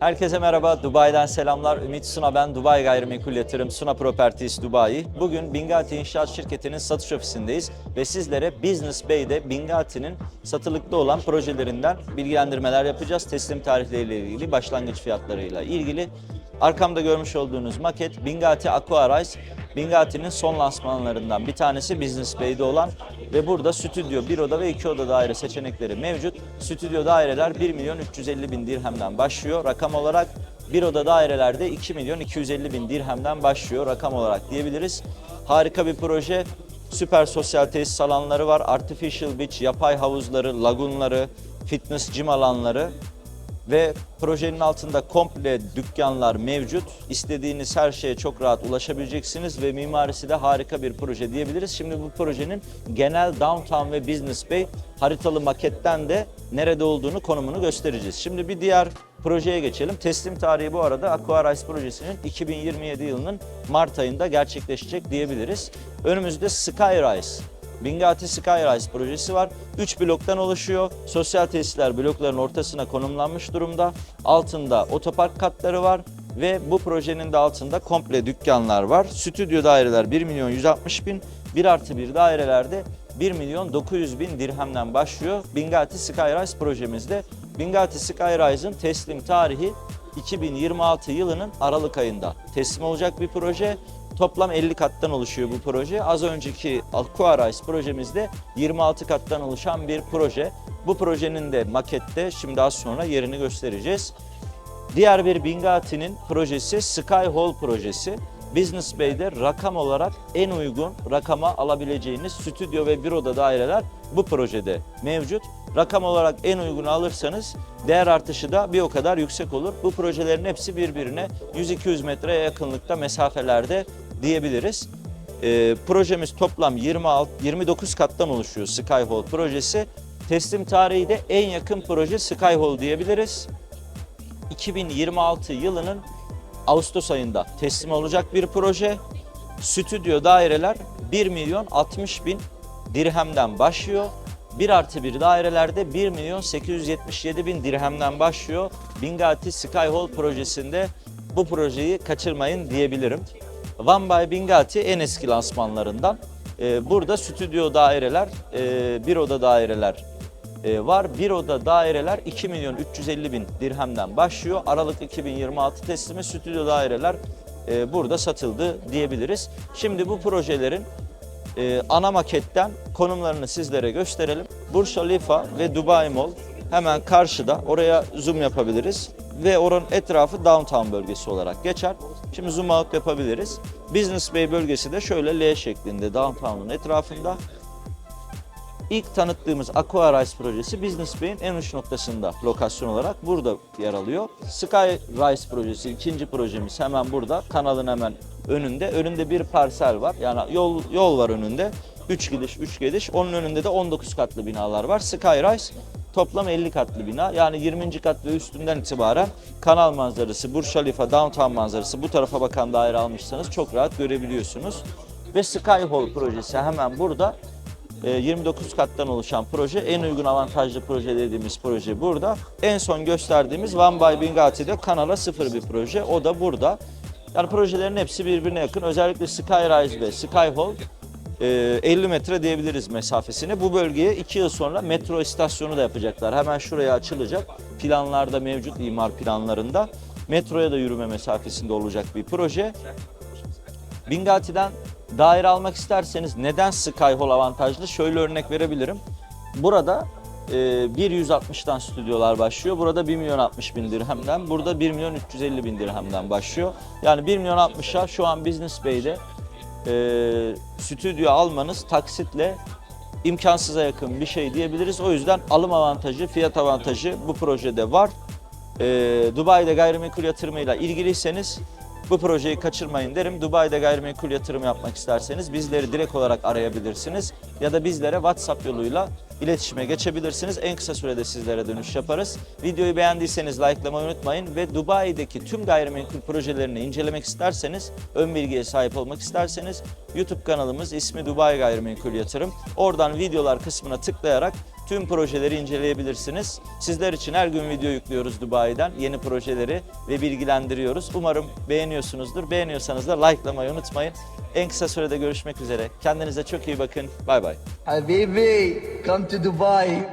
Herkese merhaba, Dubai'den selamlar. Ümit Suna ben, Dubai Gayrimenkul Yatırım, Suna Properties Dubai. Bugün Bingati İnşaat Şirketi'nin satış ofisindeyiz ve sizlere Business Bay'de Bingati'nin satılıkta olan projelerinden bilgilendirmeler yapacağız. Teslim tarihleriyle ilgili, başlangıç fiyatlarıyla ilgili. Arkamda görmüş olduğunuz maket Bingati Aqua Rise. Bingati'nin son lansmanlarından bir tanesi Business Bay'de olan ve burada stüdyo, bir oda ve iki oda daire seçenekleri mevcut. Stüdyo daireler 1 milyon 350 bin dirhemden başlıyor. Rakam olarak bir oda dairelerde 2 milyon 250 bin dirhemden başlıyor rakam olarak diyebiliriz. Harika bir proje. Süper sosyal tesis alanları var. Artificial beach, yapay havuzları, lagunları, fitness gym alanları ve projenin altında komple dükkanlar mevcut. İstediğiniz her şeye çok rahat ulaşabileceksiniz ve mimarisi de harika bir proje diyebiliriz. Şimdi bu projenin genel downtown ve business bay haritalı maketten de nerede olduğunu, konumunu göstereceğiz. Şimdi bir diğer projeye geçelim. Teslim tarihi bu arada Aqua Rise projesinin 2027 yılının Mart ayında gerçekleşecek diyebiliriz. Önümüzde Skyrise Bingati Skyrise projesi var. 3 bloktan oluşuyor. Sosyal tesisler blokların ortasına konumlanmış durumda. Altında otopark katları var ve bu projenin de altında komple dükkanlar var. Stüdyo daireler 1 milyon 160 bin, 1 artı 1 dairelerde 1 milyon 900 bin dirhemden başlıyor. Bingati Skyrise projemizde. Bingati Skyrise'ın teslim tarihi 2026 yılının Aralık ayında teslim olacak bir proje. Toplam 50 kattan oluşuyor bu proje. Az önceki Aqua Rise projemizde 26 kattan oluşan bir proje. Bu projenin de makette şimdi az sonra yerini göstereceğiz. Diğer bir Bingati'nin projesi Sky Hall projesi. Business Bay'de rakam olarak en uygun rakama alabileceğiniz stüdyo ve bir oda daireler bu projede mevcut. Rakam olarak en uygunu alırsanız değer artışı da bir o kadar yüksek olur. Bu projelerin hepsi birbirine 100-200 metreye yakınlıkta mesafelerde diyebiliriz. Ee, projemiz toplam 26, 29 kattan oluşuyor Sky Hall projesi. Teslim tarihi de en yakın proje Sky Hall diyebiliriz. 2026 yılının Ağustos ayında teslim olacak bir proje. Stüdyo daireler 1 milyon 60 bin dirhemden başlıyor. 1 artı 1 dairelerde 1 milyon 877 bin dirhemden başlıyor. Bingati Sky Hall projesinde bu projeyi kaçırmayın diyebilirim. One by Bingati en eski lansmanlarından. Ee, burada stüdyo daireler, e, bir oda daireler e, var. Bir oda daireler 2 milyon 350 bin dirhemden başlıyor. Aralık 2026 teslimi stüdyo daireler e, burada satıldı diyebiliriz. Şimdi bu projelerin ana maketten konumlarını sizlere gösterelim. Burj Khalifa ve Dubai Mall hemen karşıda. Oraya zoom yapabiliriz. Ve oranın etrafı downtown bölgesi olarak geçer. Şimdi zoom out yapabiliriz. Business Bay bölgesi de şöyle L şeklinde downtown'un etrafında. İlk tanıttığımız Aqua Rise projesi Business Bay'in en uç noktasında lokasyon olarak burada yer alıyor. Sky Rise projesi ikinci projemiz hemen burada. Kanalın hemen önünde. Önünde bir parsel var. Yani yol yol var önünde. 3 gidiş 3 geliş. Onun önünde de 19 katlı binalar var. Sky Rise toplam 50 katlı bina. Yani 20. kat ve üstünden itibaren kanal manzarası, Burj Khalifa, downtown manzarası bu tarafa bakan daire almışsanız çok rahat görebiliyorsunuz. Ve Sky Hall projesi hemen burada. E, 29 kattan oluşan proje. En uygun avantajlı proje dediğimiz proje burada. En son gösterdiğimiz One by Bingati'de kanala sıfır bir proje. O da burada. Yani projelerin hepsi birbirine yakın. Özellikle Skyrise ve Sky Hall 50 metre diyebiliriz mesafesini. Bu bölgeye 2 yıl sonra metro istasyonu da yapacaklar. Hemen şuraya açılacak. Planlarda mevcut imar planlarında. Metroya da yürüme mesafesinde olacak bir proje. Bingati'den daire almak isterseniz neden Sky Hall avantajlı? Şöyle örnek verebilirim. Burada e, 1.160'dan stüdyolar başlıyor. Burada 1 milyon 60 bin dirhemden. Burada 1 milyon 350 bin dirhemden başlıyor. Yani 1 milyon 60'a şu an Business Bay'de e, stüdyo almanız taksitle imkansıza yakın bir şey diyebiliriz. O yüzden alım avantajı, fiyat avantajı bu projede var. E, Dubai'de gayrimenkul yatırımıyla ilgiliyseniz bu projeyi kaçırmayın derim. Dubai'de gayrimenkul yatırım yapmak isterseniz bizleri direkt olarak arayabilirsiniz. Ya da bizlere WhatsApp yoluyla iletişime geçebilirsiniz. En kısa sürede sizlere dönüş yaparız. Videoyu beğendiyseniz likelamayı unutmayın ve Dubai'deki tüm gayrimenkul projelerini incelemek isterseniz, ön bilgiye sahip olmak isterseniz YouTube kanalımız ismi Dubai Gayrimenkul Yatırım. Oradan videolar kısmına tıklayarak tüm projeleri inceleyebilirsiniz. Sizler için her gün video yüklüyoruz Dubai'den. Yeni projeleri ve bilgilendiriyoruz. Umarım beğeniyorsunuzdur. Beğeniyorsanız da likelamayı unutmayın. En kısa sürede görüşmek üzere. Kendinize çok iyi bakın. Bay bay. Habibi, come to Dubai.